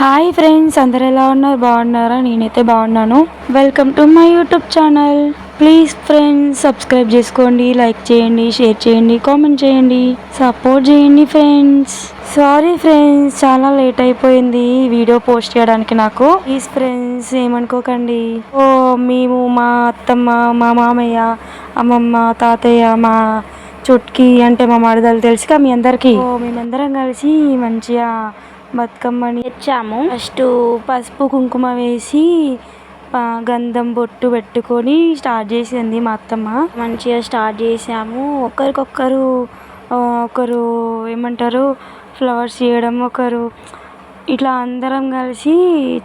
Hi friends అందరు ఎలా ఉన్నారు? బాగున్నారా? నేనైతే బాగున్నాను. Welcome to my YouTube channel please friends subscribe చేసుకోండి లైక్ చేయండి షేర్ చేయండి కామెంట్ చేయండి సపోర్ట్ చేయండి ఫ్రెండ్స్ సారీ ఫ్రెండ్స్ చాలా లేట్ అయిపోయింది. వీడియో పోస్ట్ చేయడానికి నాకు. ప్లీజ్ ఫ్రెండ్స్ ఏమనుకోకండి. ఓ మేము మా అత్తమ్మ మా మామయ్య అమ్మమ్మ తాతయ్య మా చుట్కి అంటే మా మరదలు తెలుసుగా మీ అందరికీ? ఓ మేమందరం కలిసి మంచిగా బతుకమ్మని తెచ్చాము. ఫస్ట్ పసుపు కుంకుమ వేసి గంధం బొట్టు పెట్టుకొని స్టార్ట్ చేసింది మా అత్తమ్మ. మంచిగా స్టార్ట్ చేసాము. ఒకరికొకరు ఒకరు ఏమంటారు ఫ్లవర్స్ చేయడం ఒకరు ఇట్లా అందరం కలిసి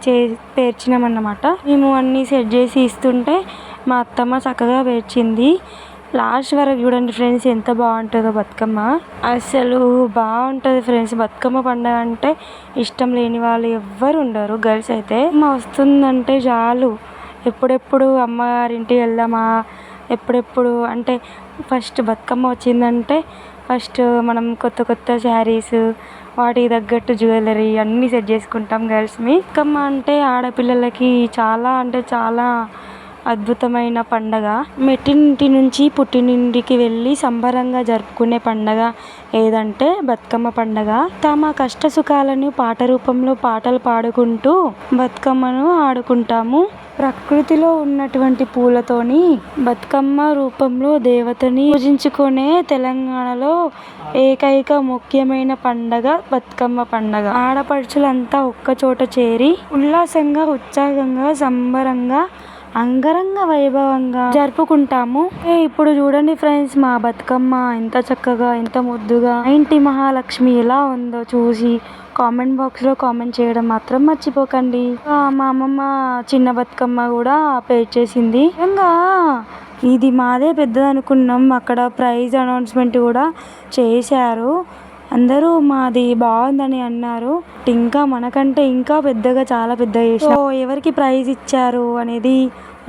చే పేర్చినాం అన్నమాట మేము అన్నీ సెట్ చేసి ఇస్తుంటే మా అత్తమ్మ చక్కగా పేర్చింది. లాస్ట్ వరకు చూడండి ఫ్రెండ్స్ ఎంత బాగుంటుందో బతుకమ్మ. అసలు బాగుంటుంది ఫ్రెండ్స్. బతుకమ్మ పండుగ అంటే ఇష్టం లేని వాళ్ళు ఎవ్వరు ఉండరు. గర్ల్స్ అయితే మా వస్తుందంటే చాలు. ఎప్పుడెప్పుడు అమ్మగారింటికి వెళ్దామా? ఎప్పుడెప్పుడు? అంటే ఫస్ట్ బతుకమ్మ వచ్చిందంటే ఫస్ట్ మనం కొత్త కొత్త శారీస్ వాటికి తగ్గట్టు జ్యువెలరీ అన్నీ సెట్ చేసుకుంటాం గర్ల్స్ని. బతుకమ్మ అంటే ఆడపిల్లలకి చాలా అంటే చాలా అద్భుతమైన పండగ. మెట్టినింటి నుంచి పుట్టినింటికి వెళ్ళి సంబరంగా జరుపుకునే పండగ ఏదంటే బతుకమ్మ పండగ. తమ కష్ట సుఖాలను పాట రూపంలో పాటలు పాడుకుంటూ బతుకమ్మను ఆడుకుంటాము. ప్రకృతిలో ఉన్నటువంటి పూలతోని బతుకమ్మ రూపంలో దేవతని పూజించుకునే తెలంగాణలో ఏకైక ముఖ్యమైన పండగ బతుకమ్మ పండగ. ఆడపడుచులంతా ఒక్క చోట చేరి ఉల్లాసంగా ఉత్సాహంగా సంబరంగా అంగరంగ వైభవంగా జరుపుకుంటాము. ఇప్పుడు చూడండి ఫ్రెండ్స్ మా బతుకమ్మ ఎంత చక్కగా ఎంత ముద్దుగా ఇంటి మహాలక్ష్మి ఎలా ఉందో చూసి కామెంట్ బాక్స్లో కామెంట్ చేయడం మాత్రం మర్చిపోకండి. మా అమ్మమ్మ చిన్న బతుకమ్మ కూడా పే చేసింది. నిజంగా ఇది మాదే పెద్దది అనుకున్నాం అక్కడ ప్రైజ్ అనౌన్స్మెంట్ కూడా చేశారు. అందరూ మాది బాగుందని అన్నారు. ఇంకా మనకంటే ఇంకా పెద్దగా చాలా పెద్దగా చేశారు ఎవరికి ప్రైజ్ ఇచ్చారు? అనేది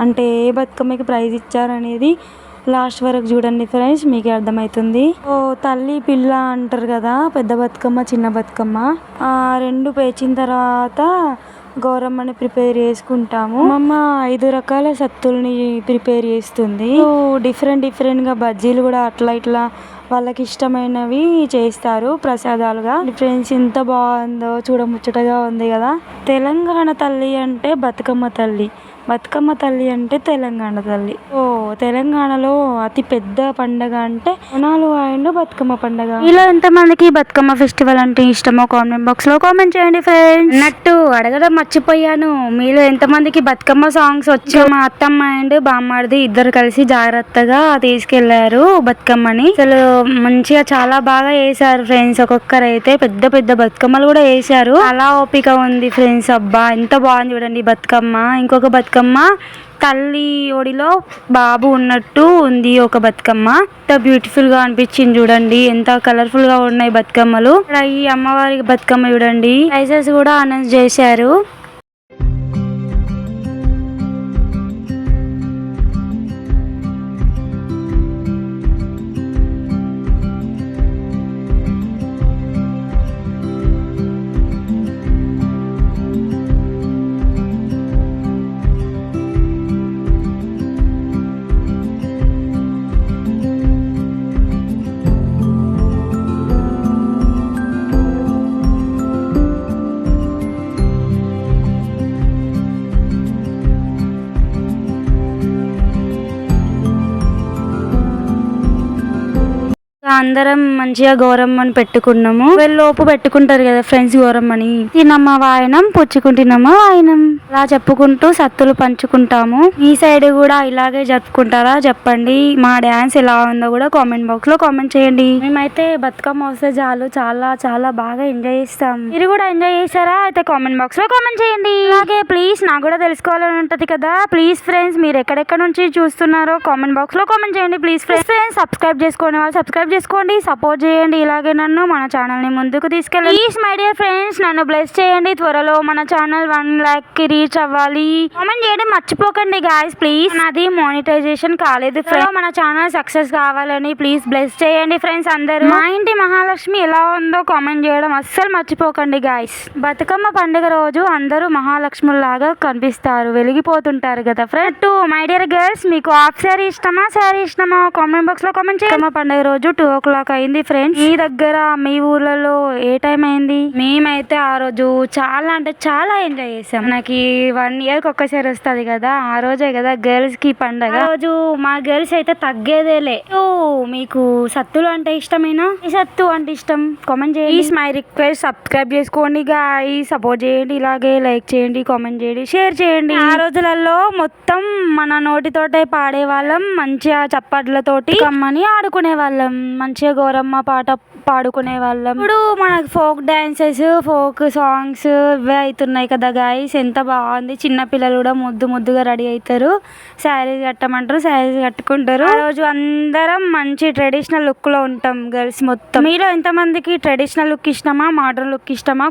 అంటే ఏ బతుకమ్మకి ప్రైజ్ ఇచ్చారు అనేది లాస్ట్ వరకు చూడండి ఫ్రెండ్స్ మీకే అర్థమవుతుంది ఓ తల్లి పిల్ల అంటారు కదా పెద్ద బతుకమ్మ చిన్న బతుకమ్మ. ఆ రెండు పేర్చిన తర్వాత గౌరమ్మని ప్రిపేర్ చేసుకుంటాము. అమ్మ ఐదు రకాల సత్తుల్ని ప్రిపేర్ చేస్తుంది. డిఫరెంట్ డిఫరెంట్గా బజ్జీలు కూడా అట్లా ఇట్లా వాళ్ళకి ఇష్టమైనవి చేస్తారు ప్రసాదాలుగా. ఫ్రెండ్స్ ఎంత బాగుందో చూడముచ్చటగా ఉంది కదా. తెలంగాణ తల్లి అంటే బతుకమ్మ తల్లి. బతుకమ్మ తల్లి అంటే తెలంగాణ తల్లి. ఓ తెలంగాణలో అతి పెద్ద పండగ అంటే బోనాలు అండ్ బతుకమ్మ పండగ. ఇలా ఎంత మందికి బతుకమ్మ ఫెస్టివల్ అంటే ఇష్టమో కామెంట్ బాక్స్లో కామెంట్ చేయండి ఫ్రెండ్స్. అన్నట్టు అడగడం మర్చిపోయాను. మీలో ఎంత మందికి బతుకమ్మ సాంగ్స్ వచ్చి మా అత్తమ్మ అండ్ బామ్మాడిది ఇద్దరు కలిసి జాగ్రత్తగా తీసుకెళ్ళారు బతుకమ్మని. అసలు మంచిగా చాలా బాగా వేసారు ఫ్రెండ్స్. ఒక్కొక్కరు అయితే పెద్ద పెద్ద బతుకమ్మలు కూడా వేసారు చాలా ఓపిక ఉంది ఫ్రెండ్స్. అబ్బా ఎంత బాగుంది చూడండి బతుకమ్మ. ఇంకొక బతుకమ్మ తల్లి ఒడిలో బాబు ఉన్నట్టు ఉంది ఒక బతుకమ్మ. ఎంత బ్యూటిఫుల్గా అనిపించింది చూడండి. ఎంత కలర్ఫుల్గా ఉన్నాయి బతుకమ్మలు. ఇక్కడ ఈ అమ్మవారి బతుకమ్మ చూడండి. ప్రైజెస్ కూడా అనౌన్స్ చేశారు. అందరం మంచిగా గౌరమ్మని పెట్టుకున్నాము. లోపు పెట్టుకుంటారు కదా ఫ్రెండ్స్ గౌరమ్మని తినమ్మ వాయనం పుచ్చుకుంటున్నామా వాయనం. అలా చెప్పుకుంటూ సత్తులు పంచుకుంటాము. ఈ సైడ్ కూడా ఇలాగే జరుపుకుంటారా చెప్పండి. మా డ్యాన్స్ ఎలా ఉందో కూడా కామెంట్ బాక్స్లో కామెంట్ చేయండి. మేమైతే బతుకమ్మ వస్తే చాలు చాలా చాలా బాగా ఎంజాయ్ చేస్తాం. మీరు కూడా ఎంజాయ్ చేస్తారా అయితే కామెంట్ బాక్స్లో కామెంట్ చేయండి. అలాగే ప్లీజ్ నాకు కూడా తెలుసుకోవాలని ఉంటది కదా. ప్లీజ్ ఫ్రెండ్స్ మీరు ఎక్కడెక్కడ నుంచి చూస్తున్నారో కామెంట్ బాక్స్లో కామెంట్ చేయండి. ప్లీజ్ ఫ్రెండ్స్ ఫ్రెండ్స్ సబ్స్క్రైబ్ చేసుకోండి వాళ్ళు సబ్స్క్రైబ్ చేసుకోండి చేసుకోండి సపోర్ట్ చేయండి. ఇలాగే నన్ను మన ఛానల్ని ముందుకు తీసుకెళ్ళి ప్లీజ్ మై డియర్ ఫ్రెండ్స్ నన్ను బ్లెస్ చేయండి. త్వరలో మన ఛానల్ వన్ ల్యాక్కి రీచ్ అవ్వాలి. కామెంట్ చేయడం మర్చిపోకండి గాయస్ ప్లీజ్ నాది మానిటైజేషన్ కాలేదు ఫ్రెండ్స్ మన ఛానల్ సక్సెస్ కావాలని ప్లీజ్ బ్లెస్ చేయండి ఫ్రెండ్స్ అందరూ. మా ఇంటి మహాలక్ష్మి ఎలా ఉందో కామెంట్ చేయడం అస్సలు మర్చిపోకండి గాయస్ బతుకమ్మ పండుగ రోజు అందరూ మహాలక్ష్ముల్లాగా కనిపిస్తారు వెలిగిపోతుంటారు కదా friend to my dear girls మీకు హాఫ్ శారీ ఇష్టమా? శారీ ఇష్టమా? కామెంట్ బాక్స్లో కామెంట్ చేయమ్మ పండుగ రోజు టూ ఓ క్లాక్ అయింది ఫ్రెండ్స్ మీ దగ్గర మీ ఊర్లలో ఏ టైం అయింది? మేమైతే ఆ రోజు చాలా అంటే చాలా ఎంజాయ్ చేసాం. మనకి వన్ ఇయర్కి ఒక్కసారి వస్తుంది కదా ఆ రోజే కదా గర్ల్స్కి పండగ. ఆ రోజు మా గర్ల్స్ అయితే తగ్గేదేలే ఓ, మీకు సత్తులు అంటే ఇష్టమేనా? ఈ సత్తు అంటే ఇష్టం? కామెంట్ చేయండి. మై రిక్వెస్ట్ సబ్స్క్రైబ్ చేసుకోండి గాయ సపోర్ట్ చేయండి ఇలాగే లైక్ చేయండి కామెంట్ చేయండి షేర్ చేయండి. ఆ రోజులలో మొత్తం మన నోటితోటే పాడే వాళ్ళం మంచిగా చప్పట్లతోటి కమ్మని ఆడుకునే వాళ్ళం మంచిగా గౌరమ్మ పాట పాడుకునే వాళ్ళం. ఇప్పుడు మనకు ఫోక్ డాన్సెస్ ఫోక్ సాంగ్స్ ఇవే అవుతున్నాయి కదా గాయస్ ఎంత బాగుంది. చిన్న పిల్లలు కూడా ముద్దు ముద్దుగా రెడీ అవుతారు. శారీస్ కట్టమంటారు శారీస్ కట్టుకుంటారు. ఆ రోజు అందరం మంచి ట్రెడిషనల్ లుక్లో ఉంటాం గర్ల్స్ మొత్తం. మీలో ఎంతమందికి ట్రెడిషనల్ లుక్ ఇష్టమా మోడర్న్ లుక్ ఇష్టమా?